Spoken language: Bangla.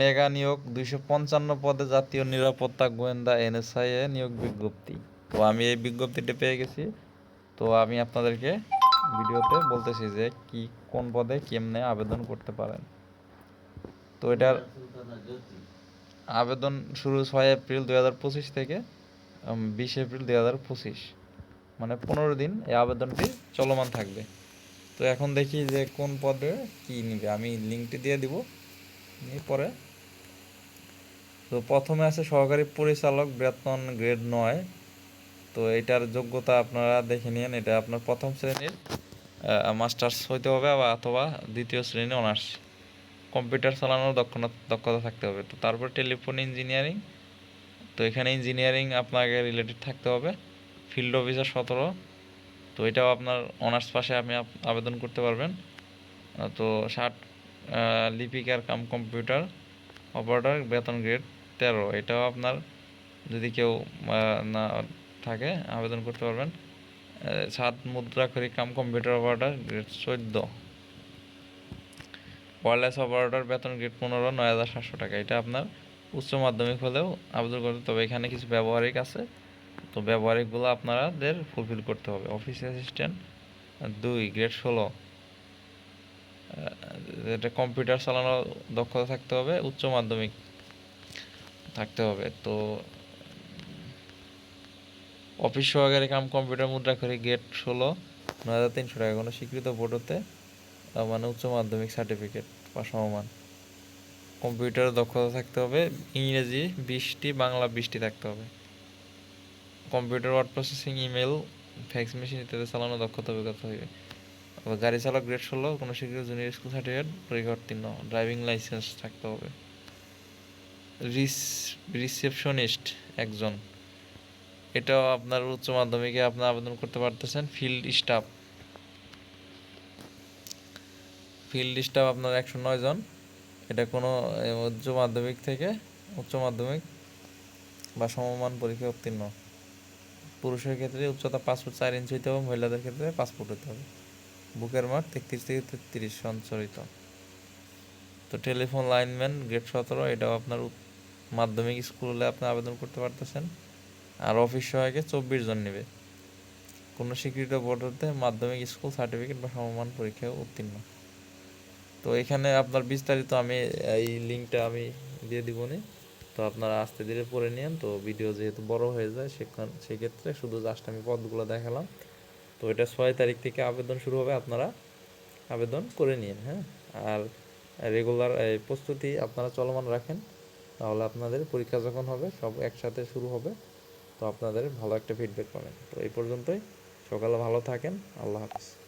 মেগা নিয়োগ, দুইশো পঞ্চান্ন পদে জাতীয় নিরাপত্তা গোয়েন্দা এনএসআই এ নিয়োগ বিজ্ঞপ্তি। তো আমি এই বিজ্ঞপ্তিটি পেয়ে গেছি। তো আমি আপনাদেরকে ভিডিওতে বলতেছি যে কি, কোন পদে কেমনে আবেদন করতে পারেন। তো এটার আবেদন শুরু ছয় এপ্রিল দুই হাজার পঁচিশ থেকে বিশ এপ্রিল দুই হাজার পঁচিশ। মানে পনেরো দিন এই আবেদনটি চলমান থাকবে। তো এখন দেখি যে কোন পদে কি নিবে। আমি লিঙ্কটি দিয়ে দিব। নিয়ে পরে তো প্রথমে আছে সহকারী পরিচালক, বেতন গ্রেড নয়। তো এটার যোগ্যতা আপনারা দেখে নিন এটা আপনার প্রথম শ্রেণির মাস্টার্স হইতে হবে বা অথবা দ্বিতীয় শ্রেণি অনার্স। কম্পিউটার চালানোর দক্ষতা দক্ষতা থাকতে হবে। তো তারপর টেলিফোন ইঞ্জিনিয়ারিং, তো এখানে ইঞ্জিনিয়ারিং আপনাকে রিলেটেড থাকতে হবে। ফিল্ড অফিসার সতেরো, তো এটাও আপনার অনার্স পাশে আপনি আবেদন করতে পারবেন। তো ষাট লিপিকার কাম কম্পিউটার অপারেটর বেতন গ্রেড তেরো এটাও আপনার যদি কেউ না থাকে, আবেদন করতে পারবেন। সাত মুদ্রাক্ষরী কাম কম্পিউটার অপারেটর গ্রেড চোদ্দ। ওয়ারলেস অপারেটর বেতন গ্রেড পনেরো, নয় হাজার সাতশো টাকা। এটা আপনার উচ্চ মাধ্যমিক হলেও আবেদন করতে তবে এখানে কিছু ব্যবহারিক আছে। তো ব্যবহারিকগুলো আপনাদের ফুলফিল করতে হবে। অফিস অ্যাসিস্ট্যান্ট দুই গ্রেড ষোলো। এটা কম্পিউটার চালানোর দক্ষতা থাকতে হবে। উচ্চ মাধ্যমিক থাকতে হবে। তো অফিস সহকারী কাম কম্পিউটার মুদ্রা করে, গেট ষোলো, নয় হাজার তিনশো টাকা। কোনো স্বীকৃত বোর্ড মানে উচ্চ মাধ্যমিক সার্টিফিকেট বা সমমান। কম্পিউটার দক্ষতা থাকতে হবে, ইংরেজি বিশটি, বাংলা বিশটি থাকতে হবে। Computer word processing email fax machine ইত্যাদি চালানো দক্ষতা অভিজ্ঞতা হইবে। গাড়ি চালক গ্রেড ষোলো, কোনো স্বীকৃত জুনিয়র স্কুল সার্টিফিকেট পরীক্ষা উত্তীর্ণ ড্রাইভিং লাইসেন্স থাকতে হবে। রিসেপশনিস্ট একজন। এটাও আপনার উচ্চ মাধ্যমিকে আপনি আবেদন করতে পারতেছেন, ফিল্ড স্টাফ। ফিল্ড স্টাফ আপনার একশো নয় জন। এটা কোনো উচ্চ মাধ্যমিক থেকে উচ্চ মাধ্যমিক বা সমমান পরীক্ষা উত্তীর্ণ। পুরুষের ক্ষেত্রে উচ্চতা পাঁচ ফুট চার ইঞ্চি হইতে হবে, মহিলাদের ক্ষেত্রে পাঁচ ফুট হতে হবে। বুকের মাঠ তেত্রিশ থেকে তেত্রিশ সঞ্চরিত। তো টেলিফোন লাইনম্যান গ্রেড সতেরো, এটাও আপনার মাধ্যমিক স্কুলে আপনি আবেদন করতে পারতেছেন। আর অফিস সহায়কে চব্বিশ জন নেবে। কোনো স্বীকৃত বোর্ড হতে মাধ্যমিক স্কুল সার্টিফিকেট বা সমমান পরীক্ষায় উত্তীর্ণ। তো এখানে আপনার বিস্তারিত আমি, এই লিঙ্কটা আমি দিয়ে দিবনি তো আপনারা আস্তে ধীরে পড়ে নিন তো ভিডিও যেহেতু বড় হয়ে যায়, সেখান, সেক্ষেত্রে শুধু জাস্ট আমি পদগুলো দেখালাম। তো এটা ছয় তারিখ থেকে আবেদন শুরু হবে, আপনারা আবেদন করে নিন হ্যাঁ। আর রেগুলার প্রস্তুতি আপনারা চলমান রাখেন। তাহলে আপনাদের পরীক্ষা যখন হবে, সব একসাথে শুরু হবে, তো আপনাদের ভালো একটা ফিডব্যাক পাবেন। তো এই পর্যন্তই। সকালে ভালো থাকেন। আল্লাহ হাফিজ।